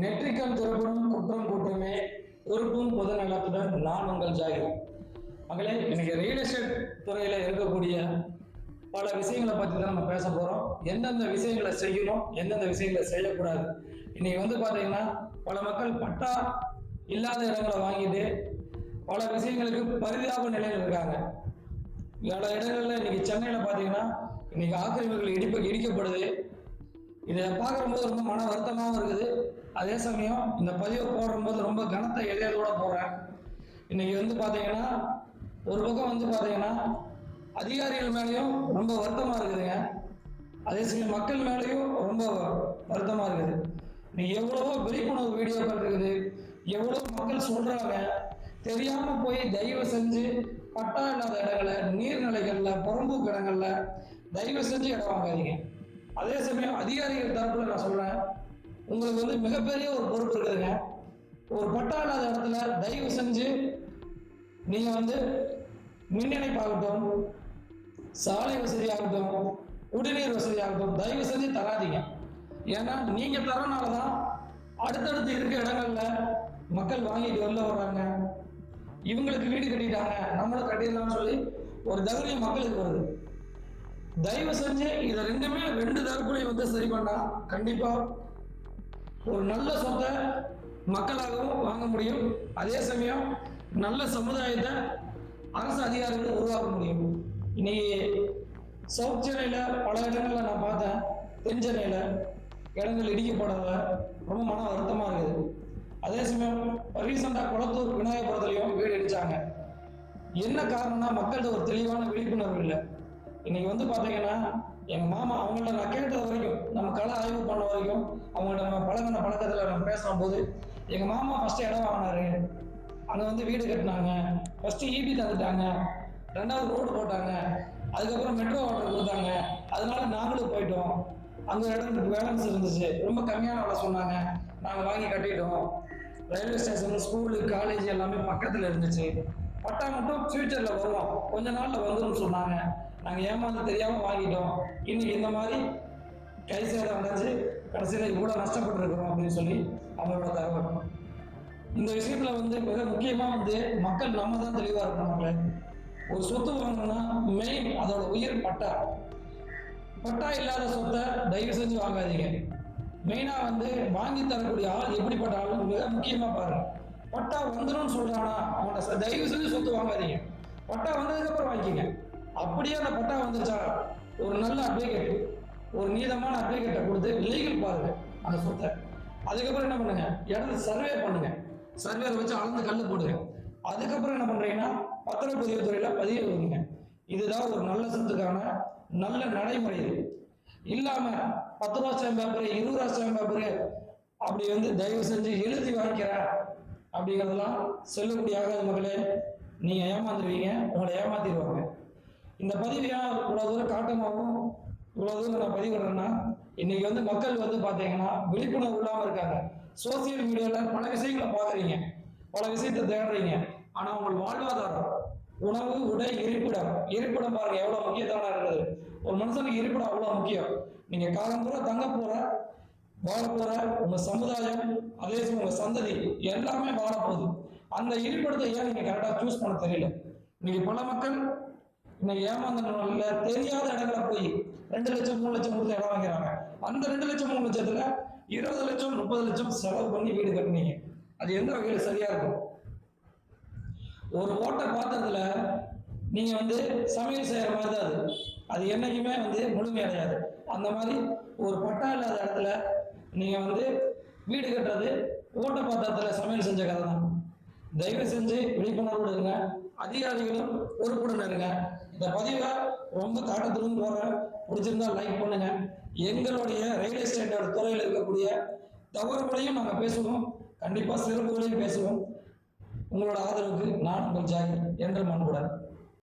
நெற்றிக்கண் திறப்படும் குற்றம் கூட்டமே பொறுப்பும் பொது நலத்துடன் நான் உங்கள் ஜாகிர். மகளே இன்னைக்கு ரியல் எஸ்டேட் துறையில இருக்கக்கூடிய பல விஷயங்களை பற்றி தான் நம்ம பேச போறோம். எந்தெந்த விஷயங்களை செய்யணும் எந்தெந்த விஷயங்களை செய்யக்கூடாது. இன்னைக்கு வந்து பாத்தீங்கன்னா பல மக்கள் பட்டா இல்லாத இடங்களை வாங்கிட்டு பல விஷயங்களுக்கு பரிதாப நிலையில் இருக்காங்க. பல இடங்கள்ல இன்னைக்கு சென்னையில பாத்தீங்கன்னா இன்னைக்கு ஆக்கிரமிப்புகள் இடிப்பு இடிக்கப்படுது. இதை பார்க்கும்போது ரொம்ப மன வருத்தமாகவும் இருக்குது. அதே சமயம் இந்த பதிவை போடும்போது ரொம்ப கனத்தை எளியதோட போடுறேன். இன்னைக்கு வந்து பார்த்தீங்கன்னா ஒரு பக்கம் வந்து பார்த்தீங்கன்னா அதிகாரிகள் மேலேயும் ரொம்ப வருத்தமாக இருக்குதுங்க. அதே சமயம் மக்கள் மேலேயும் ரொம்ப வருத்தமாக இருக்குது. இன்னைக்கு எவ்வளவோ விழிப்புணர்வு வீடியோக்கள் இருக்குது. எவ்வளோ மக்கள் சொல்கிறாங்க தெரியாமல் போய் தயவு செஞ்சு பட்டா இல்லாத இடங்களை நீர்நிலைகளில் புறம்போக்கு இடங்கள்ல தயவு செஞ்சு இடம் வாங்காதீங்க. அதே சமயம் அதிகாரிகள் தரப்பில் நான் சொல்கிறேன் உங்களுக்கு வந்து மிகப்பெரிய ஒரு பொறுப்பு இருக்குதுங்க. ஒரு பட்டா இல்லாத இடத்துல தயவு செஞ்சு நீங்கள் வந்து மின் இணைப்பாகட்டும் சாலை வசதியாகட்டும் குடிநீர் வசதியாகட்டும் தயவு செஞ்சு தராதீங்க. ஏன்னா நீங்கள் தரனால தான் அடுத்தடுத்து இருக்க இடங்கள்ல மக்கள் வாங்கிட்டு வெளில வர்றாங்க. இவங்களுக்கு வீடு கட்டிட்டாங்க நம்மளும் கட்டிடலாம்னு சொல்லி ஒரு தைரியம் மக்களுக்கு வருது. தயவு செஞ்சு இதை ரெண்டுமே ரெண்டு தரப்புலையும் வந்து சரி பண்ணால் கண்டிப்பாக ஒரு நல்ல சொத்தை மக்களாகவும் வாங்க முடியும். அதே சமயம் நல்ல சமுதாயத்தை அரசு அதிகாரிகள் உருவாக்க முடியும். இன்னைக்கு சவுத் சென்னையில் பல இடங்களில் நான் பார்த்தேன். தென் சென்னையில் இடங்கள் இடிக்கப்படாத ரொம்ப மன வருத்தமாக இருக்குது. அதே சமயம் ரீசெண்டாக குளத்தூர் விநாயகபுரத்துலயும் வீடு இடித்தாங்க என்ன காரணம்னா மக்கள்கிட்ட ஒரு தெளிவான விழிப்புணர்வு இல்லை. இன்னைக்கு வந்து பாத்தீங்கன்னா எங்க மாமா அவங்கள்ட்ட நான் கேட்டது வரைக்கும் நம்ம கலை ஆய்வு பண்ண வரைக்கும் அவங்கள்ட்ட நம்ம பழகின பழக்கத்துல நம்ம பேசும் போது எங்க மாமா ஃபர்ஸ்ட் இடம் வாங்கினாரு. அங்க வந்து வீடு கட்டினாங்க. ஃபர்ஸ்ட் ஈபி தந்துட்டாங்க. ரெண்டாவது ரோடு போட்டாங்க. அதுக்கப்புறம் மெட்ரோ வாட்டர் கொடுத்தாங்க. அதனால நாங்களும் போயிட்டோம். அந்த இடம் பேலன்ஸ் இருந்துச்சு. ரொம்ப கம்மியான வேலை சொன்னாங்க. நாங்க வாங்கி கட்டிட்டோம். ரயில்வே ஸ்டேஷன் ஸ்கூலு காலேஜ் எல்லாமே பக்கத்துல இருந்துச்சு. பட்டா மட்டும் ஃபியூச்சர்ல வருவோம் கொஞ்ச நாள்ல வருதுன்னு சொன்னாங்க. நாங்க ஏமாந்து தெரியாம வாங்கிட்டோம். இன்னைக்கு இந்த மாதிரி கை சேதம் அடைஞ்சு கடைசியில் இவ்வளோ நஷ்டப்பட்டு இருக்கிறோம் அப்படின்னு சொல்லி அவங்களோட தகவல். இந்த விஷயத்துல வந்து மிக முக்கியமா வந்து மக்கள் நம்ம தான் தெளிவா இருக்கணும் ஒரு சொத்து வாங்கணும்னா மெயின் அதோட உயிர் பட்டா. பட்டா இல்லாத சொத்தை தயவு செஞ்சு வாங்காதீங்க. மெயினா வந்து வாங்கி தரக்கூடிய ஆள் எப்படிப்பட்ட ஆளுன்னு மிக முக்கியமா பாருங்க. பட்டா வந்துடும் சொல்றானா அவனை தயவு செஞ்சு சொத்து வாங்காதீங்க. பட்டா வந்ததுக்கு அப்புறம் வாங்கிக்கங்க. அப்படியே அந்த பட்டா வந்துருச்சா? ஒரு நல்ல அப்ளிகேட் ஒரு நீதமான அப்ளிகேட்டை கொடுத்து லீகல் பாருங்க அந்த சொத்தை. அதுக்கப்புறம் என்ன பண்ணுங்க? இடத்த சர்வே பண்ணுங்க. சர்வேல வச்சு அளந்து கல்லு போடுங்க. அதுக்கப்புறம் என்ன பண்றீங்கன்னா பத்திரப்பதிவு துறையில பதிவு வைங்க இதுதான் ஒரு நல்ல சொத்துக்கான நல்ல நடைமுறை இது. இல்லாம பத்து ரூபா ஸ்டாம்ப் பேப்பர் இருபது ரூபா ஸ்டாம்ப் பேப்பர் அப்படி வந்து தயவு செஞ்சு எழுதி வாங்கிக்கிறேன். அப்படிங்கிறதெல்லாம் செல்லுபடியாக மக்களே நீங்க ஏமாந்துருவீங்க உங்களை ஏமாத்திடுவாங்க. இந்த பதிவு ஏன் இவ்வளவு தூரம் காட்டமாகவும் இவ்வளவு தூரம் நான் பதிவிடுறேன்னா இன்னைக்கு வந்து மக்கள் வந்து பாத்தீங்கன்னா விழிப்புணர்வு இல்லாம இருக்காங்க. சோசியல் மீடியால பல விஷயங்களை பாக்குறீங்க பல விஷயத்தை தேடுறீங்க. ஆனா உங்கள் வாழ்வாதாரம் உணவு உடை இருப்பிடம் இருப்பிடம் பாருங்க எவ்வளவு முக்கியத்தான இருக்குது. ஒரு மனுஷனுக்கு இருப்பிடம் அவ்வளவு முக்கியம். நீங்க காலம் பூரா தங்க போற வாழப்போற உங்க சமுதாயம் அதே சமயம் உங்க சந்ததி எல்லாமே வாழ அந்த இருப்பிடத்தை ஏன் நீங்க கரெக்டா சூஸ் பண்ண தெரியல? இன்னைக்கு பல மக்கள் இன்னைக்கு ஏமாந்தனால தெரியாத இடங்களை போய் ரெண்டு லட்சம் மூணு லட்சம் கொடுத்து இடம் வாங்கிறாங்க. அந்த ரெண்டு லட்சம் மூணு லட்சத்துல இருபது லட்சம் முப்பது லட்சம் செலவு பண்ணி வீடு கட்டுனீங்க. அது எந்த வகையில் சரியா இருக்கும்? ஒரு ஓட்டை பாத்திரத்துல நீங்க வந்து சமையல் செய்யற மாதிரி தான் அது. அது என்னைக்குமே வந்து முழுமையடையாது அந்த மாதிரி ஒரு பட்டா இல்லாத இடத்துல நீங்கள் வந்து வீடு கட்டுறது ஓட்ட பாத்திரத்தில் சமையல் செஞ்ச கதை தான். தயவு செஞ்சு விழிப்புணர்வோடு இருங்க. அதிகாரிகளும் பொறுப்புடன் இருங்க. இந்த பதிவை ரொம்ப காட்டத்துடன் போகிறேன் பிடிச்சிருந்தா லைக் பண்ணுங்க. எங்களுடைய ரயில்வே ஸ்டேட்டோட துறையில் இருக்கக்கூடிய தவறுகளையும் நாங்கள் பேசுவோம். கண்டிப்பாக சிறப்புகளையும் பேசுவோம். உங்களோட ஆதரவுக்கு நான் உங்கள் ஜாகி என்று மண்புடன்.